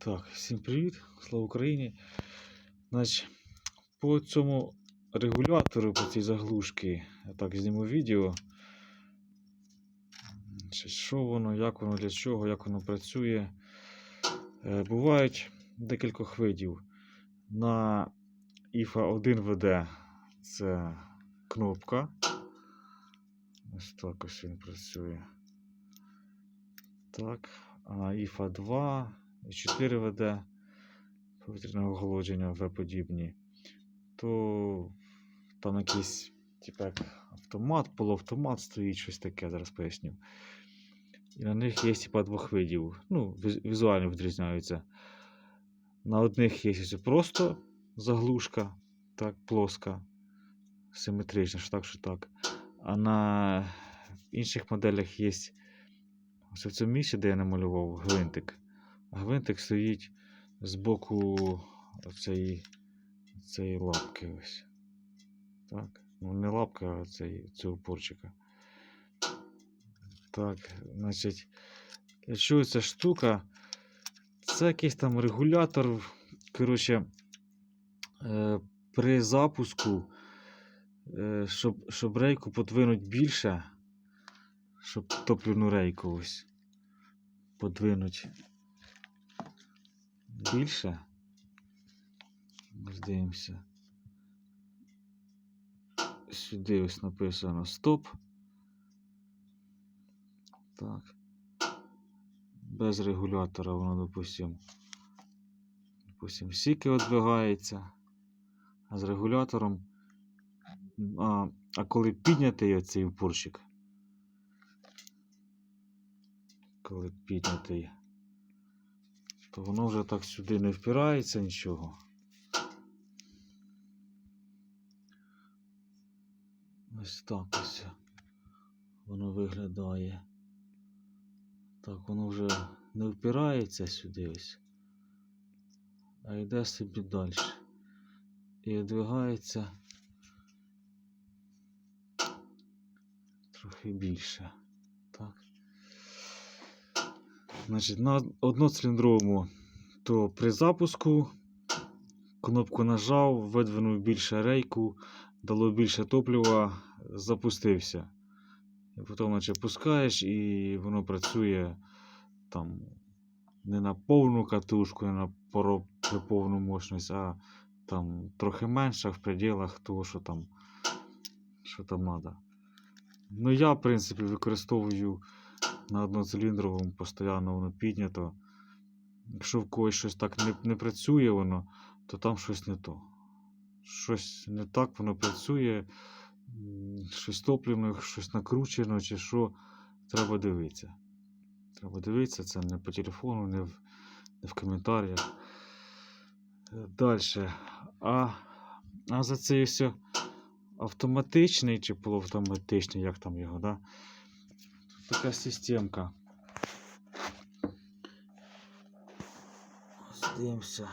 Так, всім привіт, слава Україні. Значить, по цьому регулятору, по цій заглушці, я так зніму відео. Значить, Що воно, як воно, для чого, як воно працює. Е, Бувають декількох видів. На IFA 1 VD це кнопка. Ось так ось він працює. Так. А на IFA 2 і 4 веде повітряного охолодження В подібні, то там якийсь типу, як автомат, полуавтомат стоїть, щось таке, зараз поясню. І на них є типа двох видів. Ну, візуально відрізняються. На одних є просто заглушка, так, плоска, симетрична, що так, що так. А на інших моделях є ось в цьому місці, де я намалював гвинтик. Гвинтик стоїть з боку цієї, цієї лапки ось. Так. Ну, не лапка, а цей, цього порчика. Так, значить, чого ця штука? Це якийсь там регулятор. Коротше, е, при запуску, е, щоб, щоб рейку подвинуть більше, щоб топливну рейку ось подвинуть більше. Ось. Сюди ось написано стоп. Так. Без регулятора воно, допустим. Допустим, сіки відбігається. А з регулятором. А, а коли піднятий оцей упорчик. Коли піднятий то воно вже так сюди не впирається нічого. Ось так ось воно виглядає. Так, воно вже не впирається сюди ось, а йде собі далі. І відвигається трохи більше. Так. Значить, на одноциліндровому, то при запуску кнопку нажав, видвинув більше рейку, дало більше топлива, запустився. І потім наче пускаєш і воно працює там не на повну катушку, не на повну мощність, а там трохи менше в пределах того, що там, що там треба. Ну, я, в принципі, використовую на одноциліндровому постійно воно піднято. Якщо в когось щось так не, не працює воно, то там щось не то. Щось не так воно працює, щось топливно, щось накручено, чи що. Треба дивитися. Треба дивитися, це не по телефону, не в, не в коментарях. Далі. А, а за цей все автоматичний чи полуавтоматичний, як там його, да? така системка. Дивимося.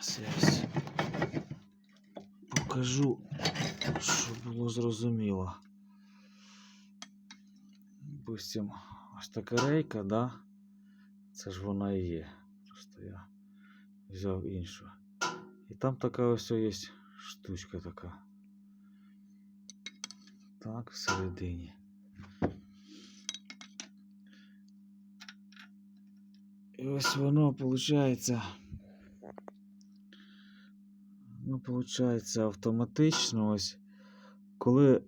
Зараз я ось покажу, щоб було зрозуміло. Допустим, ось така рейка, да? Це ж вона і є. Просто я взяв іншу. І там така ось є штучка така. Так, всередині. І ось воно виходить. Ну, виходить автоматично ось. Коли,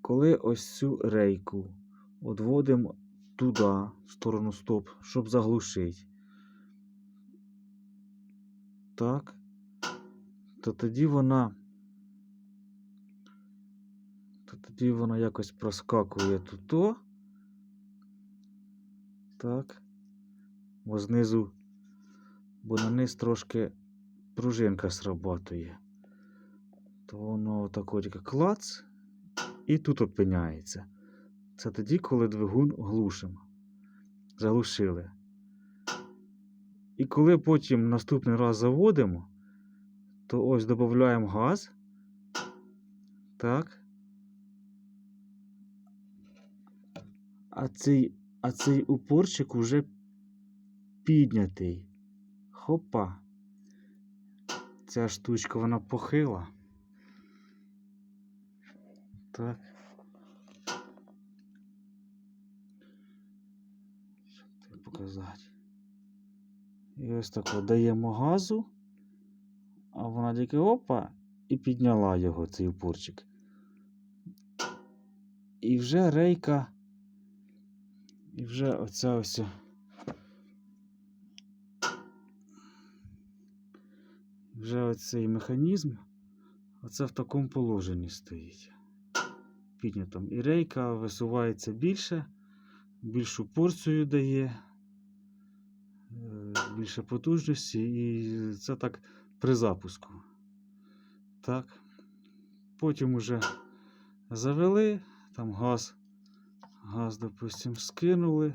коли ось цю рейку відводимо туди, в сторону стоп, щоб заглушити. Так. То тоді вона. То тоді вона якось проскакує тут. Так. Бо знизу, бо на низ трошки пружинка срабатує. То воно тако тільки клац і тут опиняється. Це тоді, коли двигун глушимо. Заглушили. І коли потім наступний раз заводимо, то ось додаємо газ. Так. А цей, а цей упорчик уже піднятий. Хопа. Ця штучка вона похила. Так. Що тобі показати? І ось так даємо газу, а вона тільки опа і підняла його, цей упорчик. І вже рейка, і вже оця ось. Вже оцей механізм, оце в такому положенні стоїть. Піднятом. І рейка висувається більше, більшу порцію дає, е, більше потужності, і це так при запуску. Так. Потім уже завели, там газ, газ, допустим, скинули.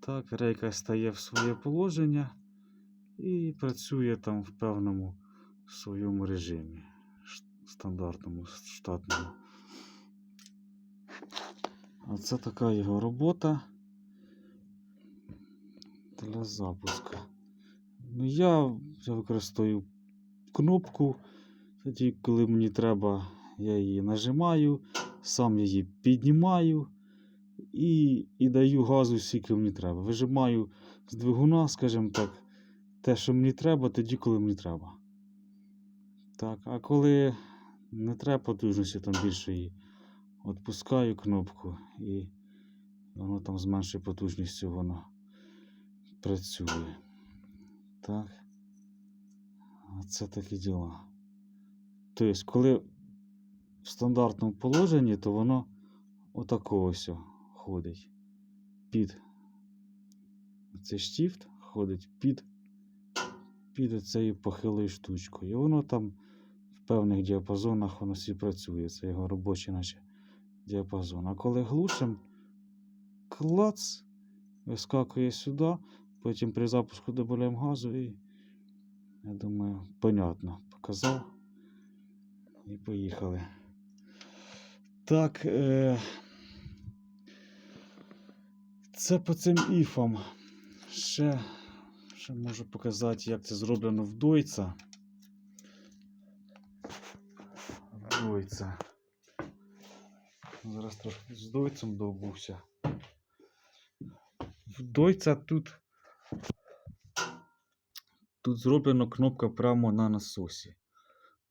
Так, рейка стає в своє положення і працює там в певному своєму режимі, стандартному, штатному. Оце така його робота для запуску. Ну, я використовую кнопку. Тоді, коли мені треба, я її нажимаю, сам її піднімаю і, і даю газу, скільки мені треба. Вижимаю з двигуна, скажімо так, те, що мені треба, тоді, коли мені треба. Так, а коли не треба потужності там більшої, відпускаю кнопку і воно там з меншою потужністю воно працює. Так. Оце такі діла. Тобто, коли в стандартному положенні, то воно отако ось ходить під цей штіфт ходить під, під оцею похилою штучкою. І воно там в певних діапазонах воно всі працює. Це його робочий наче діапазон. А коли глушим, клац, вискакує сюди, потім при запуску додаємо газу і, я думаю, понятно, показав. І поїхали. Так. Е... Це по цим іфам. Ще, ще можу показати, як це зроблено в Дойца. В Дойца. Зараз трохи з Дойцем довбуся. В Дойца тут. Тут зроблена кнопка прямо на насосі.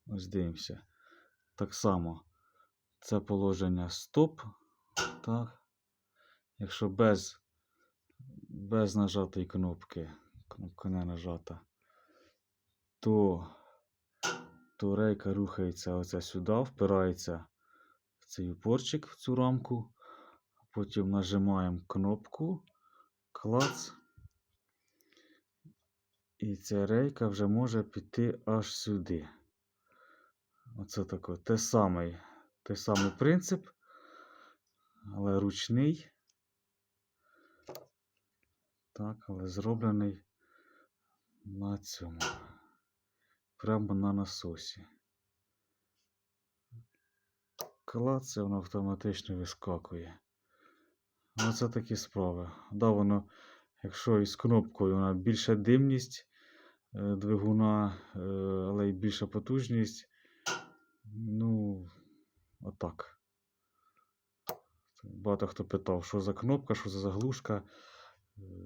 Ось дивимося. Так само. Це положення стоп. Так. Якщо без, без нажатої кнопки, кнопка не нажата, то, то рейка рухається оце сюди, впирається в цей упорчик, в цю рамку. Потім нажимаємо кнопку, клац. І ця рейка вже може піти аж сюди. Оце таке. Те самий, той самий принцип, але ручний. Так, але зроблений на цьому. Прямо на насосі. Клац, і воно автоматично вискакує. Оце такі справи. Да, воно, якщо із кнопкою вона більша димність е, двигуна, е, але й більша потужність. Ну, отак. Багато хто питав, що за кнопка, що за заглушка,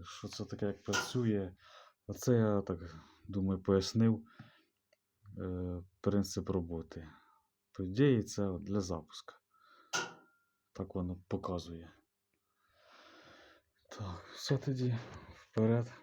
що це таке, як працює. Оце я так думаю, пояснив е, принцип роботи. По ідеї, це для запуска. Так воно показує. Так, все тоді вперед.